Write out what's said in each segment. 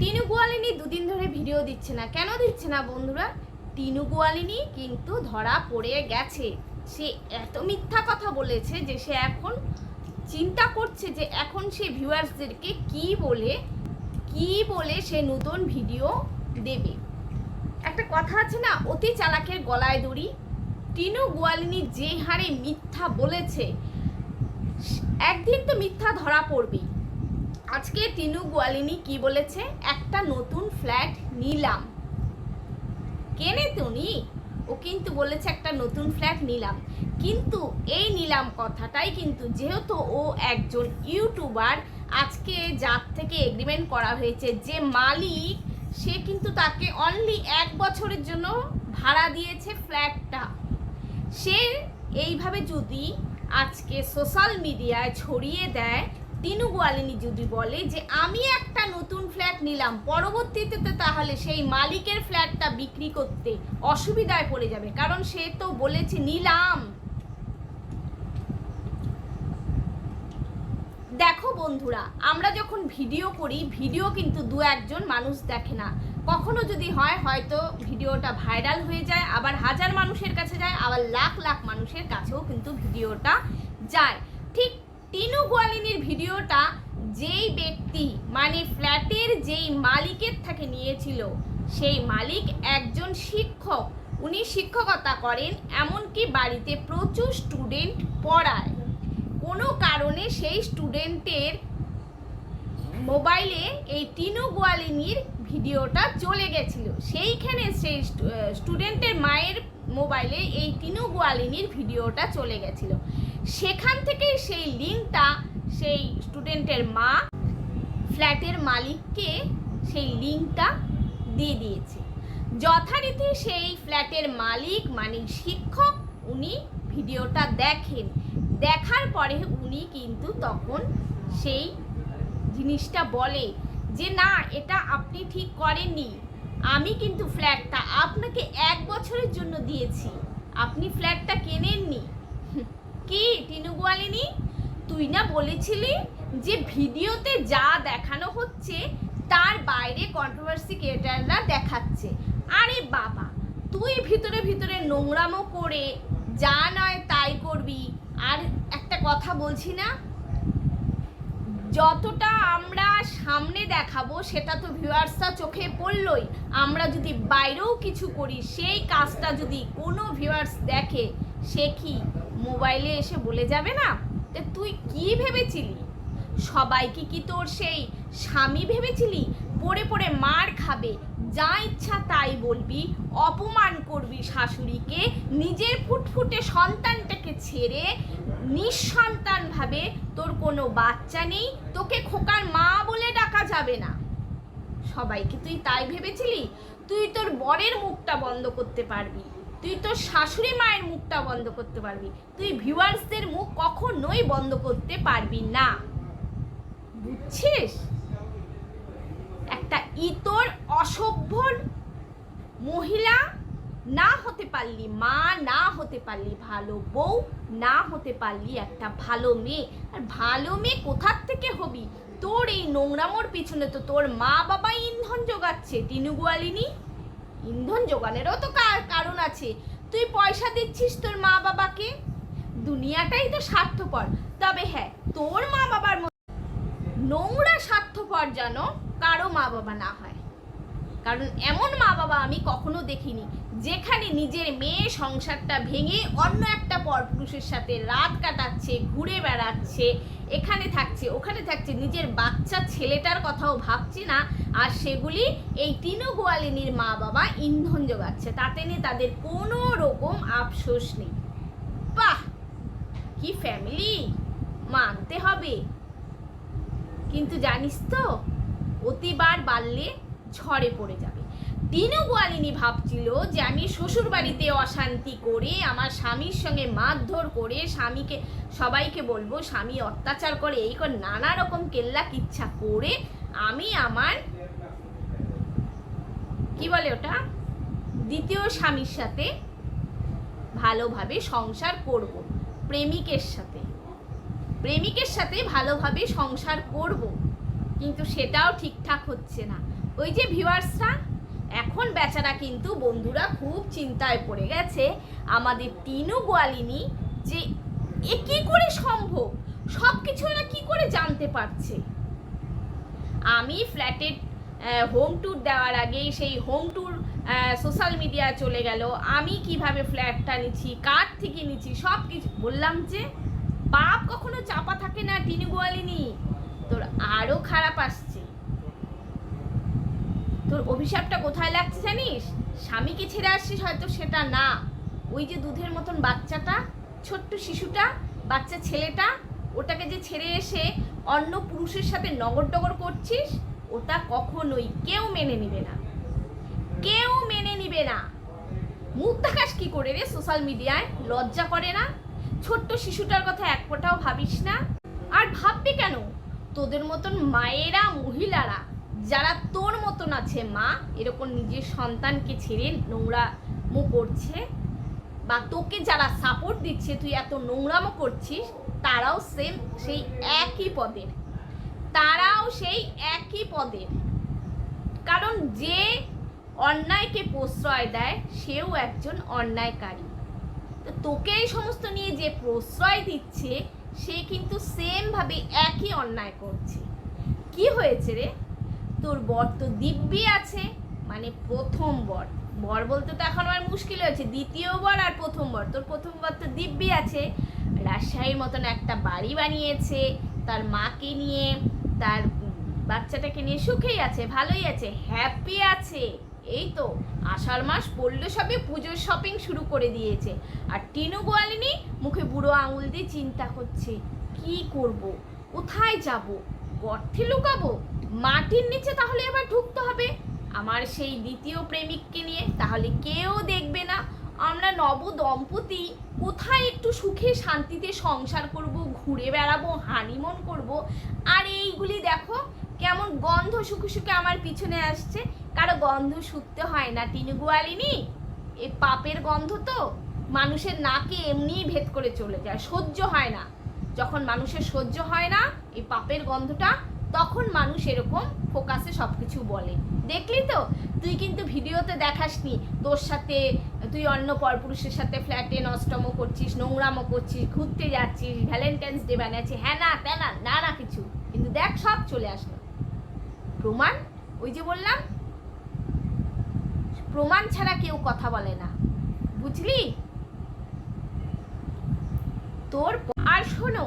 টিনু গোয়ালিনী দুদিন ধরে ভিডিও দিচ্ছে না। কেন দিচ্ছে না বন্ধুরা? টিনু গোয়ালিনী কিন্তু ধরা পড়ে গেছে। সে এত মিথ্যা কথা বলেছে যে সে এখন চিন্তা করছে যে এখন সে ভিউয়ার্সদেরকে কি বলে কি বলে সে নতুন ভিডিও দেবে। একটা কথা আছে না, অতি চালাকের গলায় দড়ি। টিনু গোয়ালিনী যে হারে মিথ্যা বলেছে, একদিন তো মিথ্যা ধরা পড়বেই। আজকে টিনু গোয়ালিনী কি বলেছে? একটা নতুন ফ্ল্যাট নিলাম। কেনে তুমি? ও কিন্তু বলেছে একটা নতুন ফ্ল্যাট নিলাম। কিন্তু এই নিলাম কথাটাই কিন্তু যেহেতু ও একজন ইউটিউবার, আজকে যার থেকে এগ্রিমেন্ট করা হয়েছে যে মালিক, সে কিন্তু তাকে অনলি এক বছরের জন্য ভাড়া দিয়েছে ফ্ল্যাটটা। সে এইভাবে যদি আজকে সোশ্যাল মিডিয়ায় ছড়িয়ে দেয় তিনু গোয়ালিনী যদি বলে যে, আমি একটা নতুন ফ্ল্যাট নিলাম, পরবর্তীতে তো তাহলে সেই মালিকের ফ্ল্যাটটা বিক্রি করতে অসুবিধায় পড়ে যাবে। কারণ সে তো বলেছে, নিলাম। দেখো বন্ধুরা, আমরা যখন ভিডিও করি, ভিডিও কিন্তু দু একজন মানুষ দেখে না। কখনো যদি হয়, হয়তো ভিডিওটা ভাইরাল হয়ে যায়, আবার হাজার মানুষের কাছে যায়, আবার লাখ লাখ মানুষের কাছেও কিন্তু ভিডিওটা যায়। ঠিক টিনু গোয়ালিনীর ভিডিওটা যেই ব্যক্তি মানে ফ্ল্যাটের যেই মালিকের থেকে নিয়েছিল, সেই মালিক একজন শিক্ষক। উনি শিক্ষকতা করেন, এমনকি বাড়িতে প্রচুর স্টুডেন্ট পড়ায়। কোনো কারণে সেই স্টুডেন্টের মোবাইলে এই টিনু গোয়ালিনীর ভিডিওটা চলে গেছিল। সেইখানে সেই স্টুডেন্টের মায়ের মোবাইলে এই টিনু গোয়ালিনীর ভিডিওটা চলে গেছিল। সেখান থেকেই সেই লিঙ্কটা সেই স্টুডেন্টের মা ফ্ল্যাটের মালিককে সেই লিঙ্কটা দিয়ে দিয়েছে। যথারীতি সেই ফ্ল্যাটের মালিক মানে শিক্ষক উনি ভিডিওটা দেখেন। দেখার পরে উনি কিন্তু তখন সেই জিনিসটা বলে যে না, এটা আপনি ঠিক করেননি। আমি কিন্তু ফ্ল্যাটটা আপনাকে এক বছরের জন্য দিয়েছি। আপনি ফ্ল্যাটটা কেনেননি? কি, টিনু গোয়ালিনী? তুই না বলেছিলি যে ভিডিওতে যা দেখানো হচ্ছে, তার বাইরে কন্ট্রোভার্সি ক্রিয়েটাররা দেখাচ্ছে। আরে বাবা, তুই ভিতরে ভিতরে নোংরামো করে যা নয় তাই করবি। আর একটা কথা বলছি না যতটা আমরা সামনে দেখাবো, সেটা তো ভিউয়ার্সরা চোখে পড়লই। আমরা যদি বাইরেও কিছু করি, সেই কাজটা যদি কোনো ভিউয়ার্স দেখে, সে কি মোবাইলে এসে বলে যাবে না? তো তুই কি ভেবেছিলি? সবাইকে কি তোর সেই স্বামী ভেবেছিলি? পড়ে পড়ে মার খাবে যা ইচ্ছা তাই বলবি, অপমান করবি শাশুড়িকে, নিজের ফুটফুটে সন্তানটাকে ছেড়ে নিঃসন্তান ভাবে তোর কোনো বাচ্চা নেই, তোকে খোকার মা বলে ডাকা যাবে না। সবাইকে তুই তাই ভেবেছিলি? তুই তোর বরের মুখটা বন্ধ করতে পারবি, তুই তোর শাশুড়ি মায়ের মুখটা বন্ধ করতে পারবি, তুই ভিউয়ার্সদের মুখ কখনোই বন্ধ করতে পারবি না। বুঝছিস? ইতর অসভ্য মহিলা না হতে পারলি মা, না হতে পারলি ভালো বউ, না হতে পারলি একটা ভালো মেয়ে। আর ভালো মেয়ে কোথার থেকে হবি? তোর এই নোংরামোর পিছনে তো তোর মা বাবা ইন্ধন যোগাচ্ছে টিনু গোয়ালিনী। ইন্ধন যোগানেরও তো কার- কারণ আছে। তুই পয়সা দিচ্ছিস তোর মা বাবাকে? দুনিয়াটাই তো স্বার্থপর। তবে হ্যাঁ তোর মা বাবার নোংরা স্বার্থপর যেন কারও মা বাবা না হয়। কারণ এমন মা বাবা আমি কখনো দেখিনি, যেখানে নিজের মেয়ে সংসারটা ভেঙে অন্য একটা পরপুরুষের সাথে রাত কাটাচ্ছে, ঘুরে বেড়াচ্ছে, এখানে থাকছে, ওখানে থাকছে, নিজের বাচ্চা ছেলেটার কথাও ভাবছে না, আর সেগুলি এই তিনু গোয়ালিনীর মা বাবা ইন্ধন যোগাচ্ছে তাতে নিয়ে তাদের কোনো রকম আফসোস নেই। বাহ! কি ফ্যামিলি মানতে হবে। কিন্তু জানিস তো, অতিবার বাড়লে ঝড়ে পড়ে যাবে। টিনু গোয়ালিনী ভাবছিল যে আমি শ্বশুর বাড়িতে অশান্তি করে আমার স্বামীর সঙ্গে মারধর করে স্বামীকে, সবাইকে বলব স্বামী অত্যাচার করে, এই করে নানা রকম কেল্লা কিচ্ছা করে আমি আমার, কি বলে ওটা? দ্বিতীয় স্বামীর সাথে ভালোভাবে সংসার করব, প্রেমিকের সাথে। প্রেমিকের সাথে ভালোভাবে সংসার করব, কিন্তু সেটাও ঠিকঠাক হচ্ছে না। ওই যে ভিউয়ার্সরা, এখন বেচারা কিন্তু বন্ধুরা খুব চিন্তায় পড়ে গেছে আমাদের তিনু গোয়ালিনী যে এ কী করে সম্ভব? সব কিছু এরা কী করে জানতে পারছে? আমি ফ্ল্যাটের হোম ট্যুর দেওয়ার আগেই সেই হোম ট্যুর সোশ্যাল মিডিয়া চলে গেল। আমি কীভাবে ফ্ল্যাটটা নিচ্ছি, কার থেকে নিচ্ছি সব কিছু বললাম যে পাপ কখনো চাপা থাকে না, টিনু গোয়ালিনী। তোর আরও খারাপ আসছে। তোর অভিশাপটা কোথায় লাগছে জানিস? স্বামীকে ছেড়ে আসছিস হয়তো সেটা না। ওই যে দুধের মতন বাচ্চাটা, ছোট্ট শিশুটা, বাচ্চা ছেলেটা, ওটাকে যে ছেড়ে এসে অন্য পুরুষের সাথে নগর টগর করছিস, ওটা কখনোই কেউ মেনে নিবে না। কেউ মেনে নিবে না। মুখ দেখাস কি করে রে সোশ্যাল মিডিয়ায় লজ্জা করে না? ছোট্ট শিশুটার কথা এক ফোঁটাও ভাবিস না? আর ভাববি কেন? তোদের মতন মায়েরা, মহিলারা, যারা তোর মতন আছে মা, এরকম নিজের সন্তানকে ছেড়ে নোংরামো করছে বা তোকে যারা সাপোর্ট দিচ্ছে, তুই এত নোংরামো করছিস, তারাও সেম সেই একই পদের। তারাও সেই একই পদের। কারণ যে অন্যায়কে প্রশ্রয় দেয়, সেও একজন অন্যায়কারী। তো তোকে এই সমস্ত নিয়ে যে প্রশ্রয় দিচ্ছে, সে কিন্তু সেমভাবে একই অন্যায় করছে। কি হয়েছে রে? তোর বর তো দিব্যি আছে মানে প্রথম বর। বর বলতে তো এখন আমার মুশকিল হয়েছে, দ্বিতীয় বর আর প্রথম বর। তোর প্রথম বর তো দিব্যি আছে, রাজশাহীর মতন একটা বাড়ি বানিয়েছে, তার মাকে নিয়ে, তার বাচ্চাটাকে নিয়ে সুখেই আছে, ভালোই আছে হ্যাপি আছে। এই তো আষাঢ় মাস পড়লে সবে পুজোর শপিং শুরু করে দিয়েছে। আর টিনু গোয়ালিনী মুখে বুড়ো আঙুল দিয়ে চিন্তা করছে, কি করব? কোথায় যাব? গর্তে লুকাবো? মাটির নিচে তাহলে এবার ঢুকতে হবে। আমার সেই দ্বিতীয় প্রেমিককে নিয়ে তাহলে কেউ দেখবে না। আমরা নব দম্পতি কোথায় একটু সুখে শান্তিতে সংসার করব, ঘুরে বেড়াবো হানিমন করব? আর এইগুলি দেখো, কেমন গন্ধ সুখে সুখে আমার পিছনে আসছে। কারও গন্ধ শুকতে হয় না টিনু গোয়ালিনি? এ পাপের গন্ধ তো মানুষের নাকে এমনিই ভেদ করে চলে যায়, সহ্য হয় না। যখন মানুষের সহ্য হয় না, এই পাপের গন্ধটা, তখন মানুষ এরকম ফোকাসে সব কিছু বলে। দেখলি তো? তুই কিন্তু ভিডিওতে দেখাসনি, তোর সাথে, তুই অন্য পরপুরুষের সাথে ফ্ল্যাটে নষ্টমো করছিস, নোংরামো করছিস, ঘুরতে যাচ্ছিস, ভ্যালেন্টাইন্স ডে বানাচ্ছিস হ্যাঁ না তেনা না না কিছু। কিন্তু দেখ, সব চলে আসলো। প্রমাণ, ওই যে বললাম প্রমাণ ছাড়া কেউ কথা বলে না। বুঝলি? তোর আর শোনো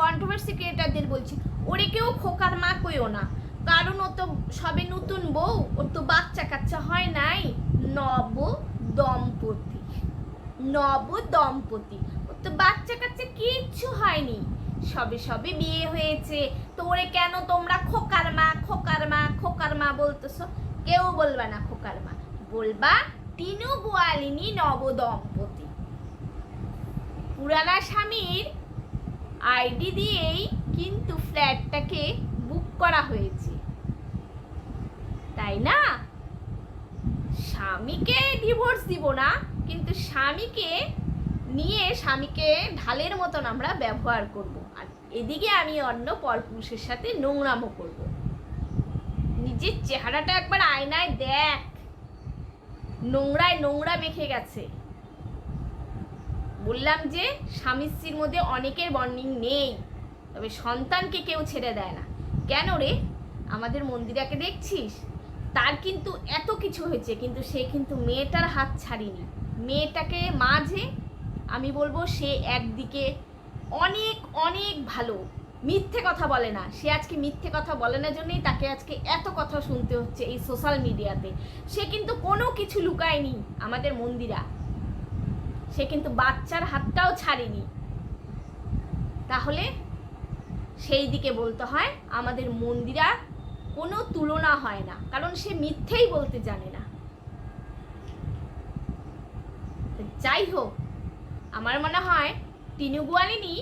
কন্ট্রোভার্সি ক্রিয়েটারদের বলছি, ওরে কেউ খোকার মা কইও না। কারণ ও তো সবে নতুন বউ, ওর তো বাচ্চা কাচ্চা হয় নাই। নব দম্পতি নব দম্পতি ওর তো বাচ্চা কাচ্চা কিচ্ছু হয়নি। সবে সবে বিয়ে হয়েছে। তো ওরে কেন তোমরা খোকার মা খোকার মা খোকার মা বলতেছো? কেউ বলবা না খোকার মা। বলবা তিনু গোয়ালিনী নব দম্পতি পুরানা স্বামীর আইডি দিয়েই কিন্তু ফ্ল্যাটটাকে বুক করা হয়েছে। তাই না? স্বামীকে ডিভোর্স দিব না, কিন্তু স্বামীকে নিয়ে স্বামীকে ঢালের মতন আমরা ব্যবহার করব। আর এদিকে আমি অন্য পরপুরুষের সাথে নোংরামো করব। নিজের চেহারাটা একবার আয়নায় দেখ। নোংরায় নোংরা মেখে গেছে। বললাম যে স্বামী স্ত্রীর মধ্যে অনেকের বন্ডিং নেই, তবে সন্তানকে কেউ ছেড়ে দেয় না। কেন রে? আমাদের মন্দিরাকে দেখছিস? তার কিন্তু এত কিছু হয়েছে, কিন্তু সে কিন্তু মেয়েটার হাত ছাড়িনি। মেয়েটাকে মাঝে, আমি বলব সে একদিকে অনেক অনেক ভালো। মিথ্যে কথা বলে না। সে আজকে মিথ্যে কথা বলে না জন্যই তাকে আজকে এত কথা শুনতে হচ্ছে এই সোশ্যাল মিডিয়াতে সে কিন্তু কোনো কিছু লুকায়নি আমাদের মন্দিরা। সে কিন্তু বাচ্চার হাতটাও ছাড়েনি। তাহলে সেই দিকে বলতে হয়, আমাদের মন্দিরা কোনো তুলনা হয় না। কারণ সে মিথ্যেই বলতে জানে না। যাই হোক, আমার মনে হয়, টিনু গোয়ালিনী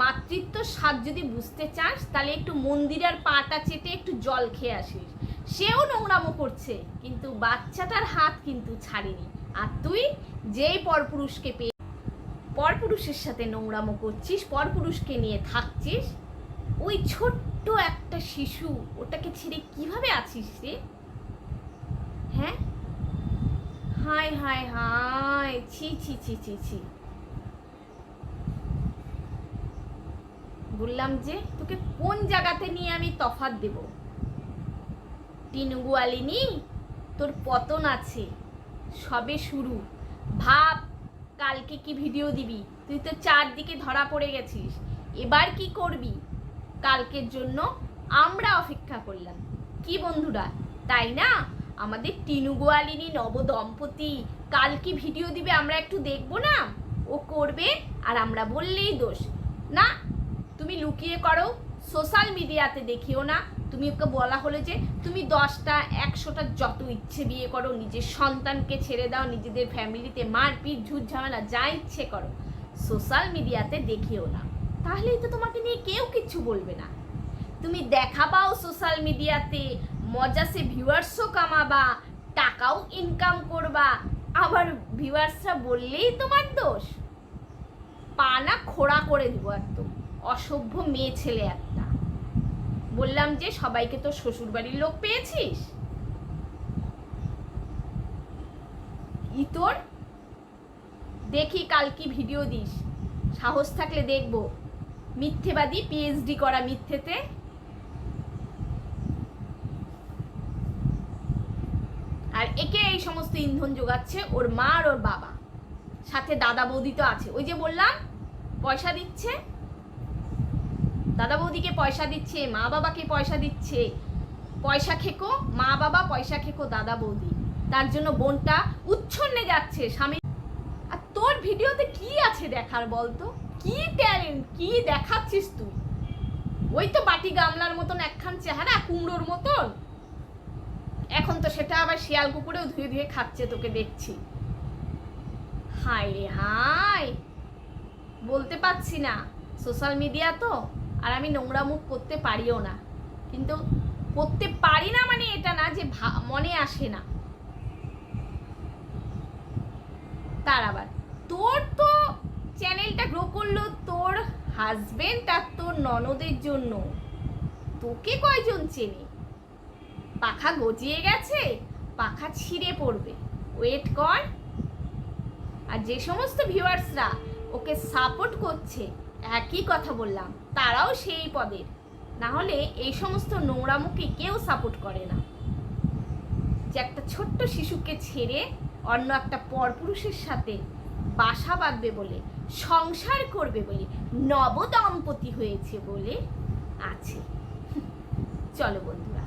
মাতৃত্ব স্বাদ যদি বুঝতে চাস, তাহলে একটু মন্দিরের পাটা চেটে একটু জল খেয়ে আসিস। সেও নোংরামো করছে, কিন্তু বাচ্চাটার হাত কিন্তু ছাড়েনি। আর তুই যেই পরপুরুষকে পেয়ে পরপুরুষের সাথে নোংরামো করছিস, পরপুরুষকে নিয়ে থাকছিস, ওই ছোট্ট একটা শিশু, ওটাকে ছেড়ে কীভাবে আছিস রে? হ্যাঁ? হায় হায় হায়, ছি ছি ছি ছি ছি। বললাম যে, তোকে কোন জায়গাতে নিয়ে আমি তফাত দেব? টিনুগুয়ালিনি, তোর পতন আছে, সবে শুরু। ভাব, কালকে কি ভিডিও দিবি? তুই তো চারদিকে ধরা পড়ে গেছিস। এবার কি করবি? কালকের জন্য আমরা অপেক্ষা করলাম। কি বন্ধুরা, তাই না? আমাদের টিনু গোয়ালিনী নবদম্পতি, কাল কি ভিডিও দিবে আমরা একটু দেখব না? ও করবে আর আমরা বললেই দোষ। না তুমি লুকিয়ে করো সোশ্যাল মিডিয়াতে দেখিও না। তুমি ওকে বলা হলো যে তুমি দশটা, একশোটা যত ইচ্ছে বিয়ে করো, নিজের সন্তানকে ছেড়ে দাও, নিজেদের ফ্যামিলিতে মারপিট, ঝুট ঝামেলা, যা ইচ্ছে করো। সোশ্যাল মিডিয়াতে দেখিও না। তাহলেই তো তোমাকে নিয়ে কেউ কিচ্ছু বলবে না। তুমি দেখা পাও সোশ্যাল মিডিয়াতে মজা সে ভিউয়ার্সও কামাবা, টাকাও ইনকাম করবা, আবার ভিউয়ার্সরা বললেই তোমার দোষ। পা না খোড়া করে দিব একদম। অসভ্য মেয়ে ছেলে একটা। বললাম যে, সবাইকে তো শ্বশুর বাড়ির লোক পেয়েছিস? ই তোর? দেখি কাল কি ভিডিও দিস। সাহস থাকলে দেখব। মিথ্যেবাদী পিএইচডি করা মিথ্যেতে? আর একে এই সমস্ত ইন্ধন যোগাচ্ছে ওর মা আর ওর বাবা। সাথে দাদা বৌদি তো আছে। ওই যে বললাম, পয়সা দিচ্ছে। দাদা বৌদিকে পয়সা দিচ্ছে, মা বাবাকে পয়সা দিচ্ছে। পয়সা খেকো, মা বাবা পয়সা খেকো দাদা বৌদি। তার জন্য বোনটা উচ্ছন্নে যাচ্ছে, স্বামী আর তোর ভিডিওতে কি আছে দেখার বলতো? কি ট্যালেন্ট কি দেখাচ্ছিস তুই? ওই তো বাটি গামলার মতন একখান চেহারা, কুমড়োর মতন। এখন তো সেটা আবার শিয়াল কুকুরেও ধুয়ে ধুয়ে খাচ্ছে, তোকে দেখছি। হায় হায়! বলতে পারছি না। সোশ্যাল মিডিয়া তো। আর আমি নোংরা মুখ করতে পারিও না। কিন্তু করতে পারি না মানে এটা না যে মনে আসে না। তার আবার, তোর তো চ্যানেলটা গ্রো করল তোর হাজবেন্ড আর তোর ননদের জন্য। তোকে কয়জন চেনে? পাখা গজিয়ে গেছে, পাখা ছিঁড়ে পড়বে। ওয়েট কর। আর যে সমস্ত ভিউয়ার্সরা ওকে সাপোর্ট করছে একই কথা বললাম, তারাও সেই পদের। না হলে এই সমস্ত নোংরামুখে কেউ সাপোর্ট করে না। যে একটা ছোট্ট শিশুকে ছেড়ে অন্য একটা পরপুরুষের সাথে বাসা বাঁধবে বলে, সংসার করবে বলে নবদম্পতি হয়েছে বলে আছে। চলো বন্ধুরা।